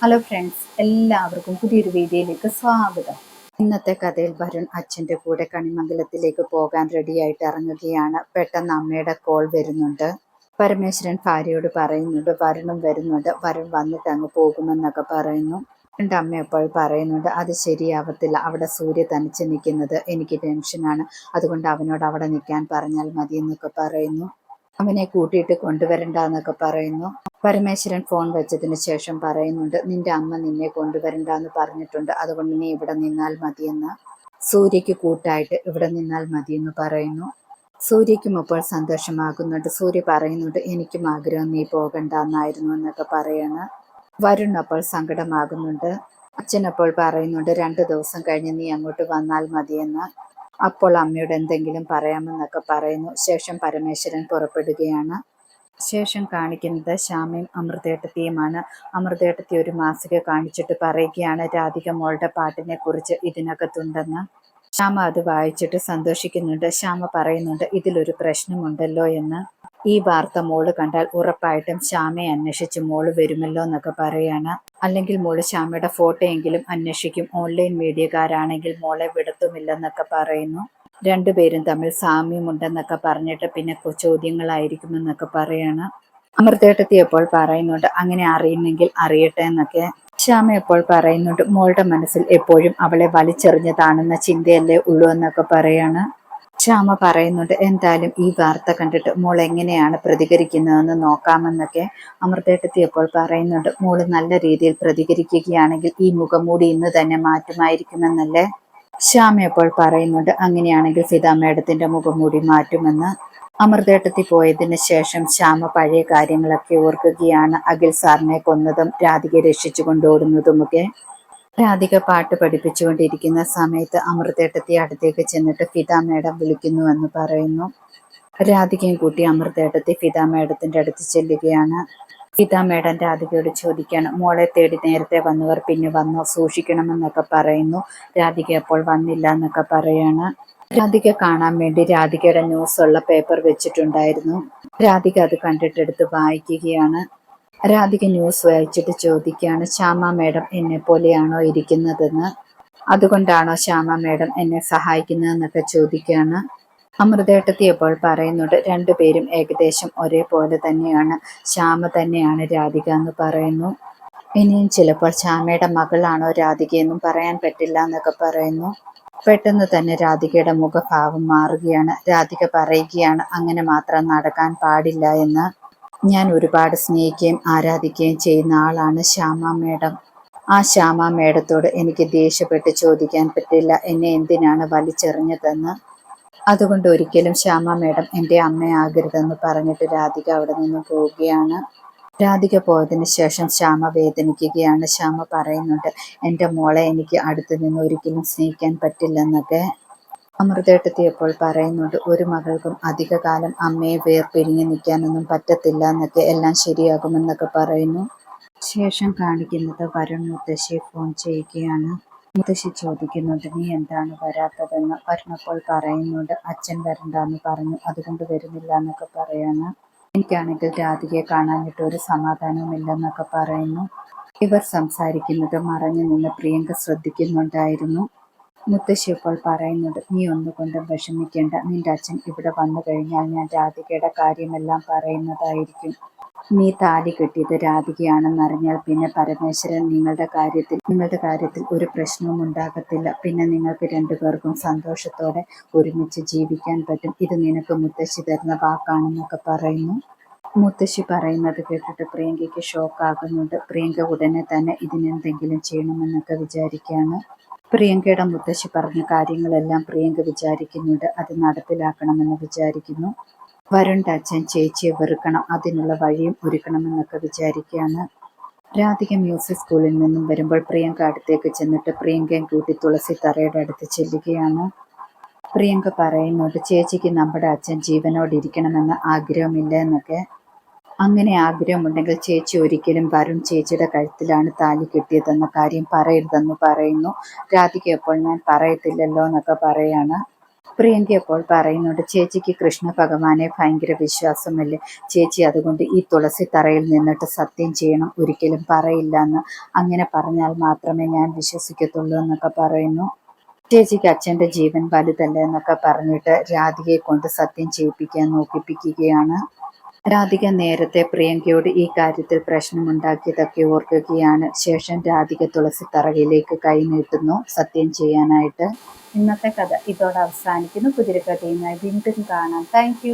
Hello friends എല്ലാവർക്കും പുതിയൊരു വീഡിയോയിലേക്ക് സ്വാഗതം. ഇന്നത്തെ കഥയിൽ വരുൺ അച്ഛന്റെ കൂടെ കണിമംഗലത്തിലേക്ക് പോകാൻ റെഡിയായിട്ട് ഇറങ്ങുകയാണ്. പെട്ടെന്ന് അമ്മയുടെ കോൾ വരുന്നുണ്ട്. പരമേശ്വരൻ ഭാര്യയോട് പറയുന്നുണ്ട് വരുണും വരുന്നുണ്ട്. വരുൺ വന്നിട്ട് അങ്ങ് പോകുമെന്നൊക്കെ പറയുന്നു. എന്റെ അമ്മ എപ്പോൾ പറയുന്നുണ്ട് അത് ശരിയാവത്തില്ല. അവിടെ സൂര്യ തനിച്ച് നിൽക്കുന്നത് എനിക്ക് ടെൻഷനാണ് അതുകൊണ്ട് അവനോട് അവിടെ നിൽക്കാൻ പറഞ്ഞാൽ മതി എന്നൊക്കെ പറയുന്നു. അവനെ കൂട്ടിയിട്ട് കൊണ്ടുവരണ്ട എന്നൊക്കെ പറയുന്നു. പരമേശ്വരൻ ഫോൺ വെച്ചതിന് ശേഷം പറയുന്നുണ്ട് നിന്റെ അമ്മ നിന്നെ കൊണ്ടുവരണ്ട എന്ന് പറഞ്ഞിട്ടുണ്ട്. അതുകൊണ്ട് നീ ഇവിടെ നിന്നാൽ മതിയെന്ന്. സൂര്യയ്ക്ക് കൂട്ടായിട്ട് ഇവിടെ നിന്നാൽ മതിയെന്ന് പറയുന്നു. സൂര്യയ്ക്കും ഇപ്പോൾ സന്തോഷമാകുന്നുണ്ട്. സൂര്യ പറയുന്നുണ്ട് എനിക്കും ആഗ്രഹം നീ പോകണ്ട എന്നായിരുന്നു എന്നൊക്കെ പറയാണ്. വരുൺ അപ്പോൾ സങ്കടമാകുന്നുണ്ട്. അച്ഛൻ അപ്പോൾ പറയുന്നുണ്ട് രണ്ട് ദിവസം കഴിഞ്ഞ് നീ അങ്ങോട്ട് വന്നാൽ മതിയെന്ന്. അപ്പോൾ അമ്മയോട് എന്തെങ്കിലും പറയാമെന്നൊക്കെ പറയുന്നു. ശേഷം പരമേശ്വരൻ പുറപ്പെടുകയാണ്. ശേഷം കാണിക്കുന്നത് ശ്യാമയും അമൃതേട്ടത്തിയുമാണ്. അമൃതേട്ടത്തി ഒരു മാസിക കാണിച്ചിട്ട് പറയുകയാണ് രാധിക മോളുടെ പാട്ടിനെ കുറിച്ച് ഇതിനകത്തുണ്ടെന്ന്. ശ്യാമ അത് വായിച്ചിട്ട് സന്തോഷിക്കുന്നുണ്ട്. ശ്യാമ പറയുന്നുണ്ട് ഇതിലൊരു പ്രശ്നമുണ്ടല്ലോ എന്ന്. ഈ വാർത്ത മോൾ കണ്ടാൽ ഉറപ്പായിട്ടും ശ്യാമയെ അന്വേഷിച്ച് മോൾ വരുമല്ലോ എന്നൊക്കെ പറയാണ്. അല്ലെങ്കിൽ മോൾ ശ്യാമയുടെ ഫോട്ടോയെങ്കിലും അന്വേഷിക്കും. ഓൺലൈൻ മീഡിയക്കാരാണെങ്കിൽ മോളെ വിടത്തുമില്ലെന്നൊക്കെ പറയുന്നു. രണ്ടുപേരും തമ്മിൽ സാമ്യമുണ്ടെന്നൊക്കെ പറഞ്ഞിട്ട് പിന്നെ ചോദ്യങ്ങളായിരിക്കുമെന്നൊക്കെ പറയാണ്. അമൃതേട്ടത്തി എപ്പോൾ പറയുന്നുണ്ട്? അങ്ങനെ അറിയുമെങ്കിൽ അറിയട്ടെ എന്നൊക്കെ. ശ്യാമ എപ്പോൾ പറയുന്നുണ്ട്? മോളുടെ മനസ്സിൽ എപ്പോഴും അവളെ വലിച്ചെറിഞ്ഞതാണെന്ന ചിന്തയല്ലേ ഉള്ളൂ എന്നൊക്കെ പറയാണ്. ശ്യാമ പറയുന്നുണ്ട് എന്തായാലും ഈ വാർത്ത കണ്ടിട്ട് മോൾ എങ്ങനെയാണ് പ്രതികരിക്കുന്നതെന്ന് നോക്കാമെന്നൊക്കെ അമൃതേട്ടത്തി പറയുന്നുണ്ട്. മോൾ നല്ല രീതിയിൽ പ്രതികരിക്കുകയാണെങ്കിൽ ഈ മുഖംമൂടി ഇന്ന് തന്നെ മാറ്റുമായിരിക്കുമെന്നല്ലേ? ശ്യാമ എപ്പോൾ പറയുന്നുണ്ട് അങ്ങനെയാണെങ്കിൽ സീതാ മേഡത്തിന്റെ മുഖംമൂടി മാറ്റുമെന്ന്. അമൃതേട്ടത്തി പോയതിന് ശേഷം ശ്യാമ പഴയ കാര്യങ്ങളൊക്കെ ഓർക്കുകയാണ്. അഖിൽ സാറിനെ കൊന്നതും രാധികയെ രക്ഷിച്ചു കൊണ്ടോടുന്നതുമൊക്കെ രാധിക പാട്ട് പഠിപ്പിച്ചുകൊണ്ടിരിക്കുന്ന സമയത്ത് അമൃതേട്ടത്തി അടുത്തേക്ക് ചെന്നിട്ട് ഫിത മേഡം വിളിക്കുന്നുവെന്ന് പറയുന്നു. രാധികയും കൂട്ടി അമൃതേട്ടത്തി ഫിത മേഡത്തിന്റെ അടുത്ത് ചെല്ലുകയാണ്. ഫിത മേഡം രാധികയോട് ചോദിക്കുകയാണ് മോളെ തേടി നേരത്തെ വന്നവർ പിന്നെ വന്നോ? സൂക്ഷിക്കണമെന്നൊക്കെ പറയുന്നു. രാധിക അപ്പോൾ വന്നില്ല എന്നൊക്കെ പറയാണ്. രാധിക കാണാൻ വേണ്ടി രാധികയുടെ ന്യൂസ് ഉള്ള പേപ്പർ വെച്ചിട്ടുണ്ടായിരുന്നു. രാധിക അത് കണ്ടിട്ടെടുത്ത് വായിക്കുകയാണ്. രാധിക ന്യൂസ് വായിച്ചിട്ട് ചോദിക്കുകയാണ് ശ്യാമ മേഡം എന്നെ പോലെയാണോ ഇരിക്കുന്നതെന്ന്? അതുകൊണ്ടാണോ ശ്യാമ മേഡം എന്നെ സഹായിക്കുന്നതെന്നൊക്കെ ചോദിക്കുകയാണ്. അമൃതേട്ടത്തി പറയുന്നുണ്ട് രണ്ടുപേരും ഏകദേശം ഒരേപോലെ തന്നെയാണ്. ശ്യാമ തന്നെയാണ് രാധിക എന്ന് പറയുന്നു. ഇനിയും ചിലപ്പോൾ ശ്യാമയുടെ മകളാണോ രാധികയെന്നും പറയാൻ പറ്റില്ല എന്നൊക്കെ പറയുന്നു. പെട്ടെന്ന് തന്നെ രാധികയുടെ മുഖഭാവം മാറുകയാണ്. രാധിക പറയുകയാണ് അങ്ങനെ മാത്രം നടക്കാൻ പാടില്ല എന്ന്. ഞാൻ ഒരുപാട് സ്നേഹിക്കുകയും ആരാധിക്കുകയും ചെയ്യുന്ന ആളാണ് ശ്യാമ മേഡം. ആ ശ്യാമ മേഡത്തോട് എനിക്ക് ദേഷ്യപ്പെട്ട് ചോദിക്കാൻ പറ്റില്ല. എന്നെ എന്തിനാണ് വലിച്ചെറിഞ്ഞതെന്ന്? അതുകൊണ്ട് ഒരിക്കലും ശ്യാമ മേഡം എന്റെ അമ്മയാകരുതെന്ന് പറഞ്ഞിട്ട് രാധിക അവിടെ നിന്ന് പോവുകയാണ്. രാധിക പോയതിന് ശേഷം ശ്യാമ വേദനിക്കുകയാണ്. ശ്യാമ പറയുന്നുണ്ട് എന്റെ മോളെ എനിക്ക് അടുത്ത് നിന്ന് ഒരിക്കലും സ്നേഹിക്കാൻ പറ്റില്ലെന്നൊക്കെ. അമൃതേട്ടത്തി എപ്പോൾ പറയുന്നുണ്ട് ഒരു മകൾക്കും അധിക കാലം അമ്മയെ വേർപിരിഞ്ഞ് നിൽക്കാനൊന്നും പറ്റത്തില്ല എന്നൊക്കെ എല്ലാം ശരിയാകുമെന്നൊക്കെ പറയുന്നു. ശേഷം കാണിക്കുന്നത് വരുൺ മുത്തശ്ശിയെ ഫോൺ ചെയ്യുകയാണ്. മുത്തശ്ശി ചോദിക്കുന്നുണ്ട് നീ എന്താണ് വരാത്തതെന്ന്? വരുണപ്പോൾ പറയുന്നുണ്ട് അച്ഛൻ വരണ്ടെന്ന് പറഞ്ഞു അതുകൊണ്ട് വരുന്നില്ല എന്നൊക്കെ പറയാണ്. എനിക്കാണെങ്കിൽ രാധികയെ കാണാനിട്ട് ഒരു സമാധാനവുമില്ലെന്നൊക്കെ പറയുന്നു. ഇവർ സംസാരിക്കുന്നത് മറഞ്ഞു നിന്ന് പ്രിയങ്ക ശ്രദ്ധിക്കുന്നുണ്ടായിരുന്നു. മുത്തശ്ശി ഇപ്പോൾ പറയുന്നുണ്ട് നീ ഒന്നുകൊണ്ടും വിഷമിക്കേണ്ട. നിന്റെ അച്ഛൻ ഇവിടെ വന്നു കഴിഞ്ഞാൽ ഞാൻ രാധികയുടെ കാര്യമെല്ലാം പറയുന്നതായിരിക്കും. നീ താലി കെട്ടിയത് രാധികയാണെന്നറിഞ്ഞാൽ പിന്നെ പരമേശ്വരൻ നിങ്ങളുടെ കാര്യത്തിൽ നിങ്ങളുടെ കാര്യത്തിൽ ഒരു പ്രശ്നവും ഉണ്ടാകത്തില്ല. പിന്നെ നിങ്ങൾക്ക് രണ്ടുപേർക്കും സന്തോഷത്തോടെ ഒരുമിച്ച് ജീവിക്കാൻ പറ്റും. ഇത് നിനക്ക് മുത്തശ്ശി തരുന്ന വാക്കാണെന്നൊക്കെ പറയുന്നു. മുത്തശ്ശി പറയുന്നത് കേട്ടിട്ട് പ്രിയങ്കയ്ക്ക് ഷോക്കാകുന്നുണ്ട്. പ്രിയങ്ക ഉടനെ തന്നെ ഇതിനെന്തെങ്കിലും ചെയ്യണമെന്നൊക്കെ വിചാരിക്കുകയാണ്. പ്രിയങ്കയുടെ മുത്തശ്ശി പറഞ്ഞ കാര്യങ്ങളെല്ലാം പ്രിയങ്ക വിചാരിക്കുന്നുണ്ട്. അത് നടപ്പിലാക്കണമെന്ന് വിചാരിക്കുന്നു. വരുണ്ട അച്ഛൻ ചേച്ചിയെ വെറുക്കണം. അതിനുള്ള വഴിയും ഒരുക്കണമെന്നൊക്കെ വിചാരിക്കുകയാണ്. രാധിക മ്യൂസിക് സ്കൂളിൽ നിന്നും വരുമ്പോൾ പ്രിയങ്ക അടുത്തേക്ക് ചെന്നിട്ട് പ്രിയങ്കയും കൂട്ടി തുളസി തറയുടെ അടുത്ത് ചെല്ലുകയാണ്. പ്രിയങ്ക പറയുന്നുണ്ട് ചേച്ചിക്ക് നമ്മുടെ അച്ഛൻ ജീവനോടിരിക്കണമെന്ന് ആഗ്രഹമില്ല എന്നൊക്കെ. അങ്ങനെ ആഗ്രഹമുണ്ടെങ്കിൽ ചേച്ചി ഒരിക്കലും വരുൺ ചേച്ചിയുടെ കഴുത്തിലാണ് താലി കിട്ടിയതെന്ന കാര്യം പറയരുതെന്ന് പറയുന്നു. രാധിക അപ്പോൾ ഞാൻ പറയത്തില്ലല്ലോ എന്നൊക്കെ പറയാണ്. പ്രിയങ്ക അപ്പോൾ പറയുന്നുണ്ട് ചേച്ചിക്ക് കൃഷ്ണ ഭഗവാനെ ഭയങ്കര വിശ്വാസമല്ലേ? ചേച്ചി അതുകൊണ്ട് ഈ തുളസി തറയിൽ നിന്നിട്ട് സത്യം ചെയ്യണം ഒരിക്കലും പറയില്ല എന്ന് അങ്ങനെ പറഞ്ഞാൽ മാത്രമേ ഞാൻ വിശ്വസിക്കത്തുള്ളൂ എന്നൊക്കെ പറയുന്നു. ചേച്ചിക്ക് അച്ഛന്റെ ജീവൻ വലുതല്ല എന്നൊക്കെ പറഞ്ഞിട്ട് രാധികയെ കൊണ്ട് സത്യം ചെയ്യിപ്പിക്കാൻ നോക്കിപ്പിക്കുകയാണ്. രാധിക നേരത്തെ പ്രിയങ്കയോട് ഈ കാര്യത്തിൽ പ്രശ്നമുണ്ടാക്കിയതൊക്കെ ഓർക്കുകയാണ്. ശേഷം രാധിക തുളസി തറയിലേക്ക് കൈനീട്ടുന്നു സത്യം ചെയ്യാനായിട്ട്. ഇന്നത്തെ കഥ ഇതോടെ അവസാനിക്കുന്നു. കുതിരക്കഥയുമായി വീണ്ടും കാണാം. താങ്ക്